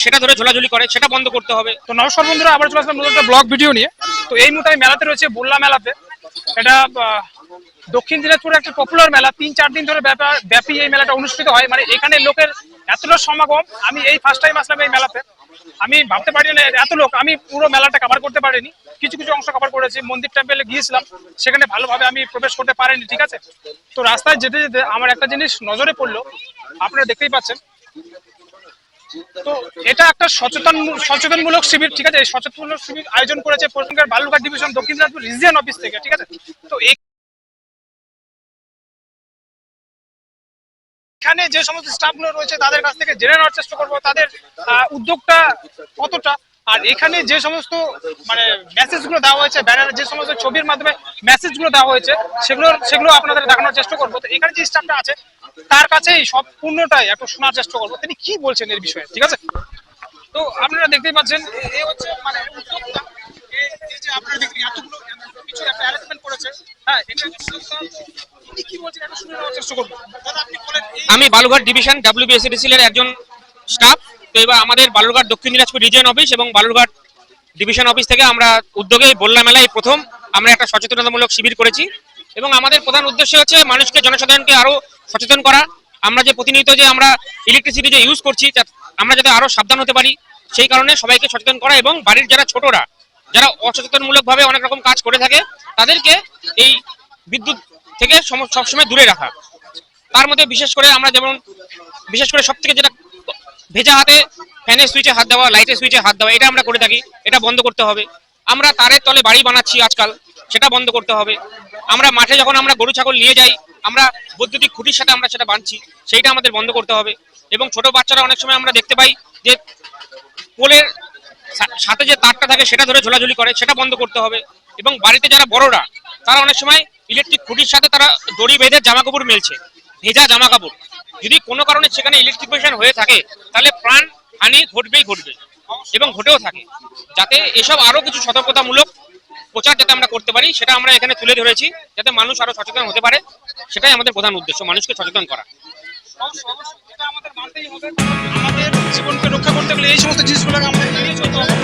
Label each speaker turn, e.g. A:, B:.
A: সেটা ধরে ঝোলাঝুলি করে, সেটা বন্ধ করতে হবে।
B: তো নমস্কার বন্ধুরা আবার চলে আসলাম একটা ব্লগ ভিডিও নিয়ে। তো এই মুহূর্তে আমি মেলাতে রয়েছে বল্লা মেলাতে। এটা দক্ষিণ দিনাজপুরের একটা পপুলার মেলা। তিন চার দিন ধরে ব্যাপা- ব্যাপী এই মেলাটা অনুষ্ঠিত হয়। মানে এখানে লোকের এতটা সমাগম, আমি এই ফার্স্ট টাইম আসলাম এই মেলাতে। আমি ভাবতে পারি না, এত লোক, আমি পুরো মেলাটা কভার করতে পারিনি। কিছু কিছু অংশ কভার করেছি। মন্দির টেম্পেলে গিয়েছিলাম। সেখানে ভালোভাবে আমি প্রবেশ করতে পারিনি, ঠিক আছে? তো রাস্তায় যেতে যেতে আমার একটা জিনিস নজরে পড়ল। আপনারা দেখতেই পাচ্ছেন। তো এটা একটা সচেতন, সচেতনমূলক শিবির, ঠিক আছে? সচেতনমূলক শিবির আয়োজন করেছে পশ্চিমবঙ্গের বালুরঘাট ডিভিশন, দক্ষিণ দিনাজপুর অফিস থেকে, ঠিক আছে? তো এখানে যে সমস্ত স্টাফগুলো রয়েছে, তাদের কাছ থেকে জেনে নেওয়ার চেষ্টা করব। তাদের উদ্যোগটা কতটা? আর এখানে যে সমস্ত মানে মেসেজগুলো দেওয়া হয়েছে ব্যানারে যে সমস্ত ছবির মাধ্যমে মেসেজগুলো দেওয়া হয়েছে সেগুলো সেগুলো আপনাদের দেখানোর চেষ্টা করব। তো এখানে যে স্টাফটা আছে তার কাছেই সম্পূর্ণটাই একটু শোনার চেষ্টা করব। তিনি কি বলছেন এর বিষয়ে? ঠিক আছে? তো আপনারা দেখতেই পাচ্ছেন কিছু হ্যাঁ
A: আমি বালুরঘাট ডিভিশন ডাব্লিউবিএসিডিসিএল এর একজন স্টাফ তো এবার আমাদের বালুরঘাট দক্ষিণ দিনাজপুর রিজিয়ন অফিস এবং বালুরঘাট ডিভিশন অফিস থেকে আমরা উদ্যোগে এই বললা মেলায় প্রথম আমরা একটা সচেতনতামূলক শিবির করেছি। এবং আমাদের প্রধান উদ্দেশ্য হচ্ছে মানুষকে, জনসাধারণকে আরও সচেতন করা। আমরা যে প্রতিনিয়ত যে আমরা ইলেকট্রিসিটি যে ইউজ করছি আমরা যাতে আরও সাবধান হতে পারি, সেই কারণে সবাইকে সচেতন করা এবং বাড়ির যারা ছোটরা, যারা অসচেতনমূলক ভাবে অনেক রকম কাজ করে থাকে, তাদেরকে এই বিদ্যুৎ থেকে সম- সবসময় দূরে রাখা। তার মধ্যে বিশেষ করে আমরা যেমন, বিশেষ করে সব থেকে যেটা ভেজা হাতে ফ্যানের সুইচে হাত দেওয়া লাইটের সুইচে হাত দেওয়া, এটা আমরা করে থাকি, এটা বন্ধ করতে হবে। আমরা তারের তলে বাড়ি বানাচ্ছি আজকাল, সেটা বন্ধ করতে হবে। আমরা মাঠে যখন আমরা গরু, ছাগল নিয়ে যাই আমরা বৈদ্যুতিক খুঁটির সাথে আমরা সেটা বাঁধছি, সেইটা আমাদের বন্ধ করতে হবে। এবং ছোট বাচ্চারা অনেক সময় আমরা দেখতে পাই যে পোলের সাথে যে তারটা থাকে সেটা ধরে ঝোলাঝুলি করে, সেটা বন্ধ করতে হবে। এবং বাড়িতে যারা বড়রা, তারা অনেক সময় ইলেকট্রিক খুঁটির সাথে তারা দড়ি বেঁধে জামা কাপড় মেলছে, ভেজা জামা কাপড় যদি কোনো কারণে সেখানে ইলেকট্রিফিকেশন হয়ে থাকে, তাহলে প্রাণ হানি ঘটবেই ঘটবে এবং ঘটেও থাকে। যাতে এসব আরও কিছু সতর্কতামূলক প্রচার যাতে আমরা করতে পারি, সেটা আমরা এখানে তুলে ধরেছি, যাতে মানুষ আরও সচেতন হতে পারে। সেটাই আমাদের প্রধান উদ্দেশ্য, মানুষকে সচেতন করা।
B: আমাদের জীবনকে রক্ষা করতে গেলে এই সমস্ত জিনিসগুলোকে আমাদের এড়িয়ে চলতে হবে।